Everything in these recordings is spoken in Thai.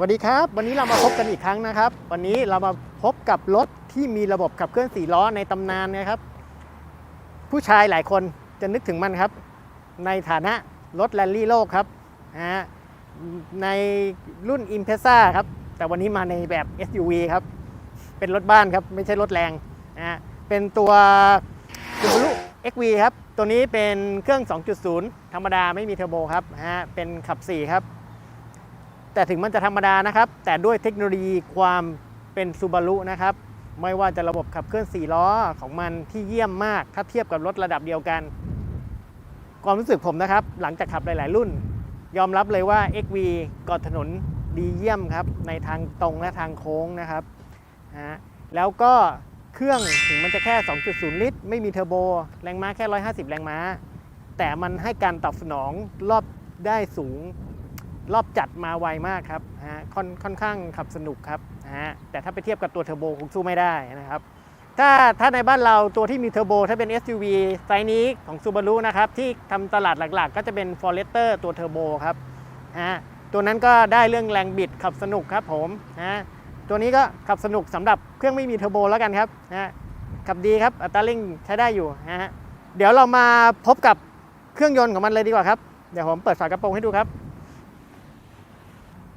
สวัสดีครับ วันนี้เรามาพบกันอีกครั้งนะครับ วันนี้เรามาพบกับรถที่มีระบบขับเคลื่อน4ล้อในตำนานนะครับ ผู้ชายหลายคนจะนึกถึงมันครับ ในฐานะรถแรลลี่โลกครับนะฮะในรุ่น i m p r e s a ครับ แต่วันนี้มาในแบบ SUV ครับ เป็นรถบ้านครับ ไม่ใช่รถแรงนะฮะเป็นตัว Subaru XV ครับ ตัวนี้เป็นเครื่อง 2.0 ธรรมดาไม่มีเทอร์โบครับนะฮะเป็นขับ4ครับ แต่ถึงมันจะธรรมดานะครับ แต่ด้วยเทคโนโลยีความเป็นซูบารุนะครับ ไม่ว่าจะระบบขับเคลื่อน 4 ล้อของมันที่เยี่ยมมาก ถ้าเทียบกับรถระดับเดียวกัน ความรู้สึกผมนะครับ หลังจากขับหลาย ๆ รุ่น ยอมรับเลยว่า XV กอนถนนดีเยี่ยมครับ ในทางตรงและทางโค้งนะครับฮะแล้วก็เครื่องถึงมันจะแค่ 2.0 ลิตร ไม่มีเทอร์โบ แรงม้าแค่ 150 แรงม้า แต่มันให้การตอบสนองรอบได้สูง รอบจัดมาไวมากครับฮะค่อนค่อนข้างขับสนุกครับฮะแต่ถ้าไปเทียบกับตัวเทอร์โบคงสู้ไม่ได้นะครับถ้าถ้าในบ้านเราตัวที่มีเทอร์โบถ้าเป็น SUV ไซส์นี้ของ Subaru นะครับที่ทำตลาดหลักๆ ก็จะเป็น Forester ตัวเทอร์โบครับฮะตัวนั้นก็ได้เรื่องแรงบิดขับสนุกครับผมนะตัวนี้ก็ขับสนุกสำหรับเครื่องไม่มีเทอร์โบแล้วกันครับนะขับดีครับอัตราเร่งใช้ได้อยู่นะฮะเดี๋ยวเรามาพบกับเครื่องยนต์ของมันเลยดีกว่าครับ เดี๋ยวผมเปิดฝากระโปรงให้ดูครับ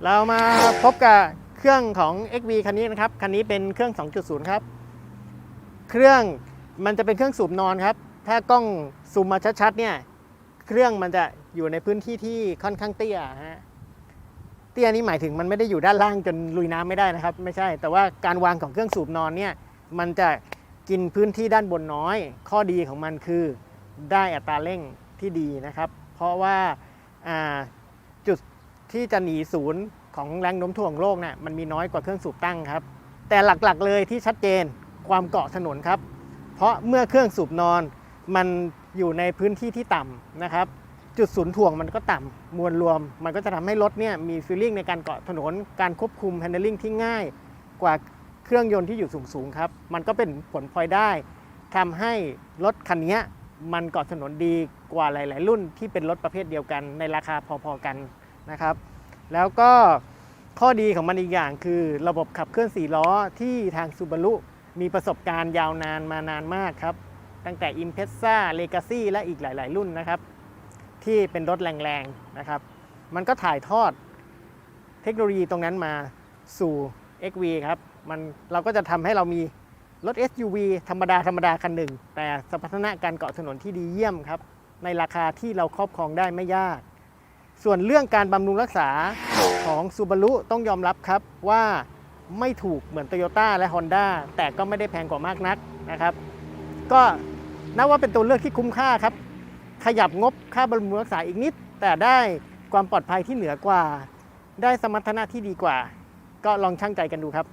เรามาพบกับเครื่องของ XV คันนี้นะครับ คันนี้เป็นเครื่อง 2.0 ครับ เครื่องมันจะเป็นเครื่องสูบนอนครับ ถ้ากล้องซูมมาชัดๆ เนี่ย เครื่องมันจะอยู่ในพื้นที่ที่ค่อนข้างเตี้ยฮะ เตี้ยนี้หมายถึงมันไม่ได้อยู่ด้านล่างจนลุยน้ำไม่ได้นะครับ ไม่ใช่ แต่ว่าการวางของเครื่องสูบนอนเนี่ย มันจะกินพื้นที่ด้านบนน้อย ข้อดีของมันคือได้อัตราเร่งที่ดีนะครับ เพราะว่าอ่าจุด ที่จะหนีศูนย์ของแรงโน้มถ่วงโลกเนี่ยมันมีน้อยกว่าเครื่องสูบตั้งครับ แต่หลักๆเลยที่ชัดเจนความเกาะถนนครับ เพราะเมื่อเครื่องสูบนอนมันอยู่ในพื้นที่ที่ต่ำนะครับ จุดศูนย์ถ่วงมันก็ต่ำมวลรวม มันก็จะทำให้รถเนี่ยมีฟีลลิ่งในการเกาะถนน การควบคุม handling ที่ง่ายกว่าเครื่องยนต์ที่อยู่สูงๆครับ มันก็เป็นผลพลอยได้ทำให้รถคันนี้มันเกาะถนนดีกว่าหลาย ๆ รุ่นที่เป็นรถประเภทเดียวกันในราคาพอๆกัน นะครับ แล้วก็ข้อดีของมันอีกอย่างคือ ระบบขับเคลื่อน4ล้อที่ทาง Subaru มีประสบการณ์ยาวนานมานานมากครับ ตั้งแต่ i m p r e s a Legacy และอีกหลาย ๆ รุ่นนะครับ ที่เป็นรถแรงๆนะครับ มันก็ถ่ายทอดเทคโนโลยีตรงนั้นมาสู่ XV ครับมันเราก็จะทำให้เรามีรถ SUV ธรรมดา ธรรมดาคันหนึ่ง แต่สมรรถนะการเกาะถนนที่ดีเยี่ยมครับ ในราคาที่เราครอบครองได้ไม่ยาก ส่วนเรื่องการบำรุงรักษาของ Subaru ต้องยอมรับครับว่าไม่ถูกเหมือน Toyota และ Honda แต่ก็ไม่ได้แพงกว่ามากนักนะครับ ก็นับว่าเป็นตัวเลือกที่คุ้มค่าครับ ขยับงบค่าบำรุงรักษาอีกนิด แต่ได้ความปลอดภัยที่เหนือกว่า ได้สมรรถนะที่ดีกว่า ก็ลองชั่งใจกันดูครับ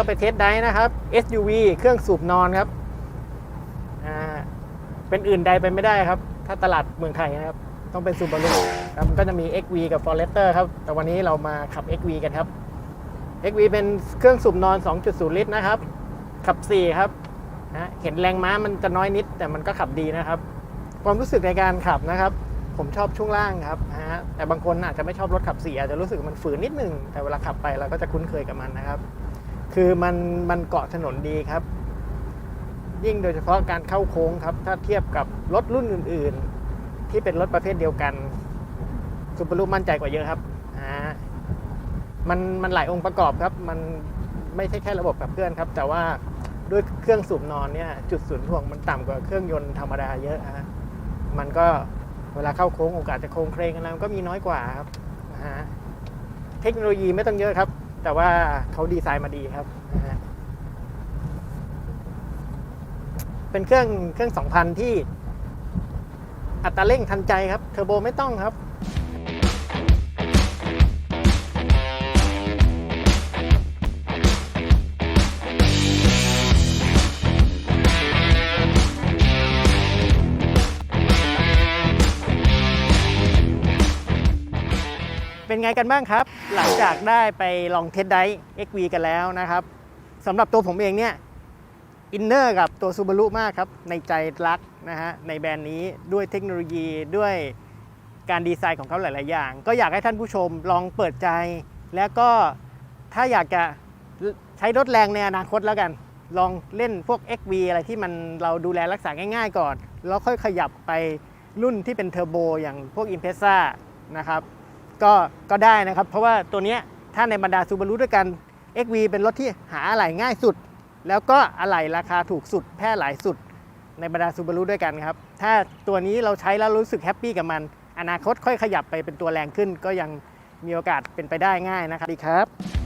ก็ไปเทสได้นะครับ SUV เครื่องสูบนอนครับเป็นอื่นใดไปไม่ได้ครับ ถ้าตลาดเมืองไทยนะครับ ต้องเป็น Subaru ครับมันก็จะมี XV กับ Forester ครับ แต่วันนี้เรามาขับ XV กันครับ XV เป็นเครื่องสูบนอน 2.0 ลิตรนะครับ ขับ 4 ครับนะเห็นแรงม้ามันจะน้อยนิด แต่มันก็ขับดีนะครับ ความรู้สึกในการขับนะครับ ผมชอบช่วงล่างครับนะฮะแต่บางคนอาจจะไม่ชอบรถขับ4อาจจะรู้สึกมันฝืนนิดนึงแต่เวลาขับไปเราก็จะคุ้นเคยกับมันนะครับ คือมันมันเกาะถนนดีครับ ยิ่งโดยเฉพาะการเข้าโค้งครับ ถ้าเทียบกับรถรุ่นอื่น ๆ ที่เป็นรถประเภทเดียวกันซูเปอร์ลูมั่นใจกว่าเยอะครับอ่ามันมันหลายองค์ประกอบครับ มันไม่ใช่แค่ระบบขับเคลื่อนครับ แต่ว่าด้วยเครื่องสูบนอนเนี่ยจุดศูนย์ถ่วงมันต่ำกว่าเครื่องยนต์ธรรมดาเยอะฮะมันก็เวลาเข้าโค้งโอกาสจะโค้งเครงอะไรมันก็มีน้อยกว่าครับนะฮะเทคโนโลยีไม่ต้องเยอะครับ แต่ว่าเขาดีไซน์มาดีครับนะฮะเป็นเครื่องเครื่อง 2,000 ที่อัตราเร่งทันใจครับ เทอร์โบไม่ต้องครับ เป็นไงกันบ้างครับ หลังจากได้ไปลองเทสได XV กันแล้วนะครับสำหรับตัวผมเองเนี่ยอินเนอร์กับตัวซูบารุมากครับ ในใจรักนะฮะในแบรนด์นี้ด้วยเทคโนโลยีด้วยการดีไซน์ของเขาหลาย ๆ อย่าง ก็อยากให้ท่านผู้ชมลองเปิดใจ แล้วก็ถ้าอยากจะใช้รถแรงในอนาคตแล้วกัน ลองเล่นพวก XV อะไรที่มันเราดูแลรักษาง่าย ๆ ก่อน แล้วค่อยขยับไปรุ่นที่เป็นเทอร์โบอย่างพวก i m p r e s s a นะครับ ก็ก็ได้นะครับ เพราะว่าตัวนี้ถ้าในบรรดาซูบารุด้วยกัน XV เป็นรถที่หาอะไหล่ง่ายสุด แล้วก็อะไหล่ราคาถูกสุดแพร่หลายสุด ในบรรดาซูบารุด้วยกันครับ ถ้าตัวนี้เราใช้แล้วรู้สึกแฮปปี้กับมัน อนาคตค่อยขยับไปเป็นตัวแรงขึ้น ก็ยังมีโอกาสเป็นไปได้ง่ายนะครับดีครับ